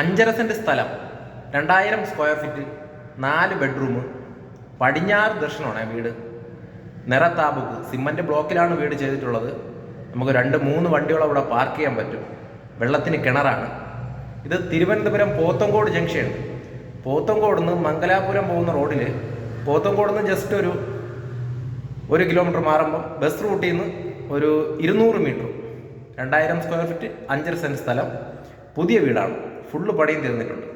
അഞ്ചര സെന്റ് സ്ഥലം രണ്ടായിരം സ്ക്വയർ ഫീറ്റ് നാല് ബെഡ്റൂം പടിഞ്ഞാറ് ദർശനമാണ് വീട്. നിറത്താബുക്ക് സിമന്റ് ബ്ലോക്കിലാണ് വീട് ചെയ്തിട്ടുള്ളത്. നമുക്ക് രണ്ട് മൂന്ന് വണ്ടികളും അവിടെ പാർക്ക് ചെയ്യാൻ പറ്റും. വെള്ളത്തിന് കിണറാണ്. ഇത് തിരുവനന്തപുരം പോത്തങ്കോട് ജംഗ്ഷൻ പോത്തങ്കോട് നിന്ന് മംഗലാപുരം പോകുന്ന റോഡിൽ പോത്തങ്കോട് നിന്ന് ജസ്റ്റ് ഒരു ഒരു കിലോമീറ്റർ മാറുമ്പം ബസ് റൂട്ടിൽ നിന്ന് ഒരു ഇരുന്നൂറ് മീറ്റർ രണ്ടായിരം സ്ക്വയർ ഫീറ്റ് അഞ്ചര സെന്റ് സ്ഥലം. പുതിയ വീടാണ്. ഫുള്ള് പണിയും തീർന്നിട്ടുണ്ട്.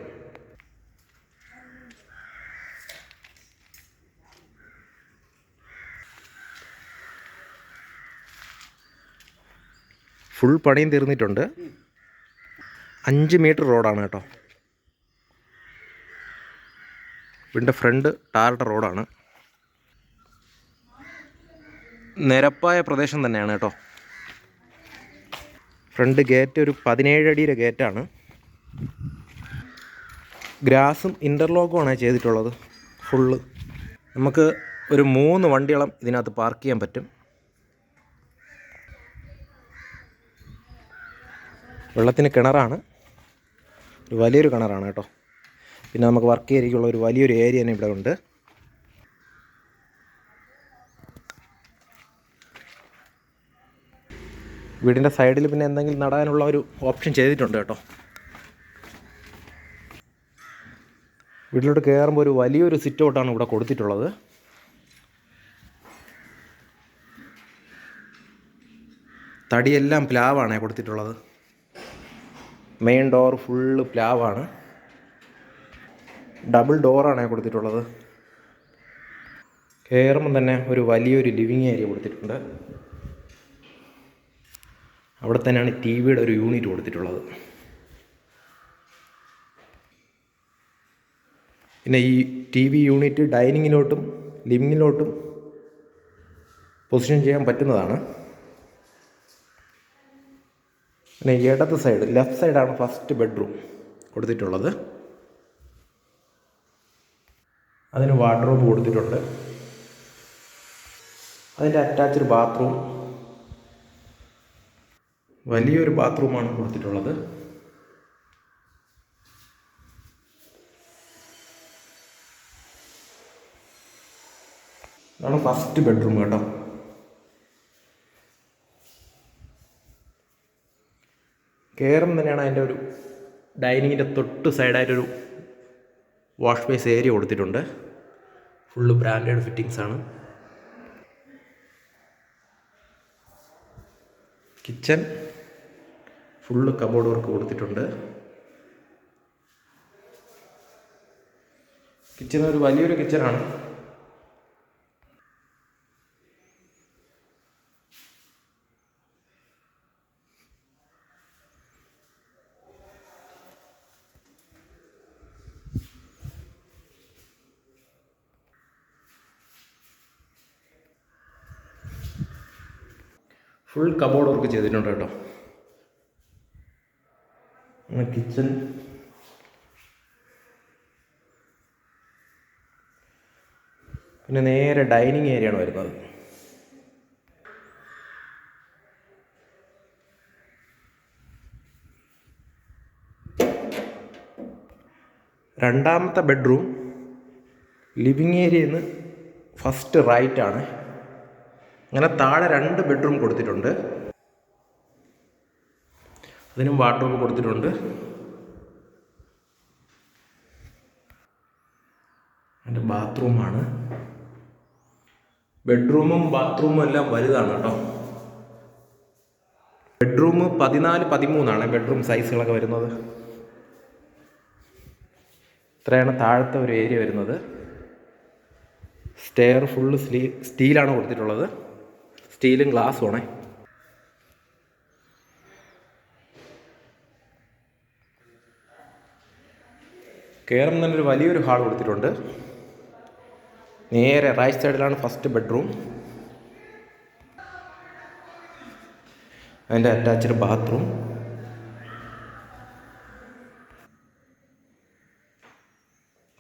ഫുൾ പണിയും തീർന്നിട്ടുണ്ട്. അഞ്ച് മീറ്റർ റോഡാണ് കേട്ടോ. വീടിന്റെ ഫ്രണ്ട് ടാറിട്ട റോഡാണ്. നിരപ്പായ പ്രദേശം തന്നെയാണ് കേട്ടോ. ഫ്രണ്ട് ഗേറ്റ് ഒരു പതിനേഴ് അടിയുടെ ഗേറ്റാണ്. ഗ്രാസും ഇന്റർലോക്കുമാണ് ചെയ്തിട്ടുള്ളത്. ഫുള്ള്. നമുക്ക് ഒരു മൂന്ന് വണ്ടിയോളം ഇതിനകത്ത് പാർക്ക് ചെയ്യാൻ പറ്റും. വെള്ളത്തിന് കിണറാണ്. ഒരു വലിയൊരു കിണറാണ് കേട്ടോ. പിന്നെ നമുക്ക് വർക്ക് ഏരിയയ്ക്കുള്ള ഒരു വലിയൊരു ഏരിയ തന്നെ ഇവിടെ ഉണ്ട്. വീടിന്റെ സൈഡിൽ പിന്നെ എന്തെങ്കിലും നടാനുള്ള ഒരു ഓപ്ഷൻ ചെയ്തിട്ടുണ്ട് കേട്ടോ. വീട്ടിലോട്ട് കയറുമ്പോൾ ഒരു വലിയൊരു സിറ്റ് ഔട്ടാണ് ഇവിടെ കൊടുത്തിട്ടുള്ളത്. തടിയെല്ലാം പ്ലാവാണ് കൊടുത്തിട്ടുള്ളത്. മെയിൻ ഡോർ ഫുള്ള് പ്ലാവാണ്. ഡബിൾ ഡോറാണ് കൊടുത്തിട്ടുള്ളത്. കയറുമ്പം തന്നെ ഒരു വലിയൊരു ലിവിങ് ഏരിയ കൊടുത്തിട്ടുണ്ട്. അവിടെ തന്നെയാണ് ടി വിയുടെ ഒരു യൂണിറ്റ് കൊടുത്തിട്ടുള്ളത്. പിന്നെ ഈ ടി വി യൂണിറ്റ് ഡൈനിങ്ങിലോട്ടും ലിവിങ്ങിലോട്ടും പൊസിഷൻ ചെയ്യാൻ പറ്റുന്നതാണ്. പിന്നെ ഇടത് സൈഡ് ലെഫ്റ്റ് സൈഡാണ് ഫസ്റ്റ് ബെഡ്റൂം കൊടുത്തിട്ടുള്ളത്. അതിന് വാർഡ്രോബ് കൊടുത്തിട്ടുണ്ട്. അതിന്റെ അറ്റാച്ച്ഡ് ബാത്റൂം വലിയൊരു ബാത്റൂമാണ് കൊടുത്തിട്ടുള്ളത്. ഇതാണ് ഫസ്റ്റ് ബെഡ്റൂം കേട്ടോ. കയറും തന്നെയാണ് അതിന്റെ ഒരു ഡൈനിങ്ങിന്റെ തൊട്ട് സൈഡായിട്ടൊരു വാഷ് ബേസ് ഏരിയ കൊടുത്തിട്ടുണ്ട്. ഫുള്ള് ബ്രാൻഡഡ് ഫിറ്റിങ്സ് ആണ്. കിച്ചൺ ഫുള്ള് കബോർഡ് വർക്ക് കൊടുത്തിട്ടുണ്ട്. കിച്ചൺ ഒരു വലിയൊരു കിച്ചണാണ് ഫുൾ കബോർഡ് വർക്ക് ചെയ്തിട്ടുണ്ട് കേട്ടോ. കിച്ചൺ പിന്നെ നേരെ ഡൈനിങ് ഏരിയ ആണ് വരുന്നത്. രണ്ടാമത്തെ ബെഡ്റൂം ലിവിങ് ഏരിയയിൽ നിന്ന് ഫസ്റ്റ് റൈറ്റ് ആണ്. അങ്ങനെ താഴെ രണ്ട് ബെഡ്റൂം കൊടുത്തിട്ടുണ്ട്. അതിനും വാർഡ്രോബ് കൊടുത്തിട്ടുണ്ട്. എന്റെ ബാത്റൂമാണ് ബെഡ്റൂമും ബാത്റൂമും എല്ലാം വലുതാണ് കേട്ടോ. ബെഡ്റൂം പതിനാല് പതിമൂന്നാണ് ബെഡ്റൂം സൈസുകളൊക്കെ വരുന്നത്. ഇത്രയാണ് താഴത്തെ ഒരു ഏരിയ വരുന്നത്. സ്റ്റെയർ ഫുള്ള് സ്റ്റീലാണ് കൊടുത്തിട്ടുള്ളത്. സ്റ്റീലും ഗ്ലാസ്സും ആണേ. കയറും തന്നെ ഒരു വലിയൊരു ഹാൾ കൊടുത്തിട്ടുണ്ട്. നേരെ റൈറ്റ് സൈഡിലാണ് ഫസ്റ്റ് ബെഡ്റൂം അതിന്റെ attached bathroom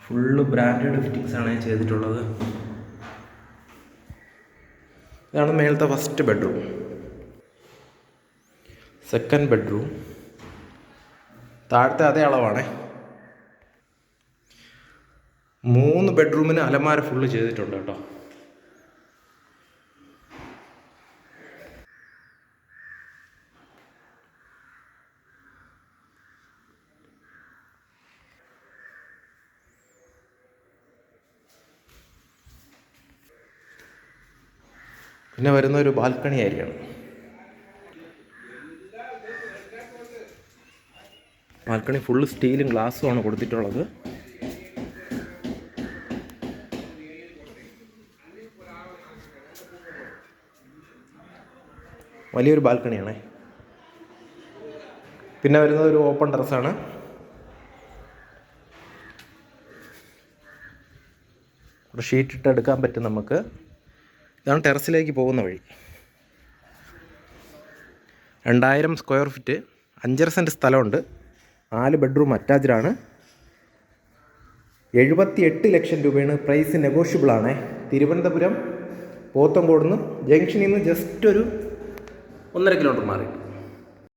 full branded fittings ആണ് ചെയ്തിട്ടുള്ളത്. ഇതാണ് മേളത്തെ ഫസ്റ്റ് ബെഡ്റൂം സെക്കൻഡ് ബെഡ്റൂം താഴത്തെ അതേ അളവാണേ. മൂന്ന് ബെഡ്റൂമിന് അലമാര ഫുള്ള് ചെയ്തിട്ടുണ്ട് കേട്ടോ. പിന്നെ വരുന്ന ഒരു ബാൽക്കണി ആയിരിക്കണം. ബാൽക്കണി ഫുള്ള് സ്റ്റീലും ഗ്ലാസ്സും ആണ് കൊടുത്തിട്ടുള്ളത്. വലിയൊരു ബാൽക്കണിയാണേ. പിന്നെ വരുന്നത് ഒരു ഓപ്പൺ ടെറസാണ് ഷീറ്റ് ഇട്ട് എടുക്കാൻ പറ്റും നമുക്ക്. ഇതാണ് ടെറസിലേക്ക് പോകുന്ന വഴി. രണ്ടായിരം സ്ക്വയർ ഫീറ്റ് അഞ്ചര സെന്റ് സ്ഥലമുണ്ട്. നാല് ബെഡ്റൂം അറ്റാച്ച്ഡാണ്. എഴുപത്തി എട്ട് ലക്ഷം രൂപയാണ് പ്രൈസ് നെഗോഷ്യബിൾ ആണ്. തിരുവനന്തപുരം പോത്തങ്കോടിന്ന് ജംഗ്ഷനിൽ നിന്ന് ജസ്റ്റ് ഒരു ഒന്നര കിലോമീറ്റർ മാറി.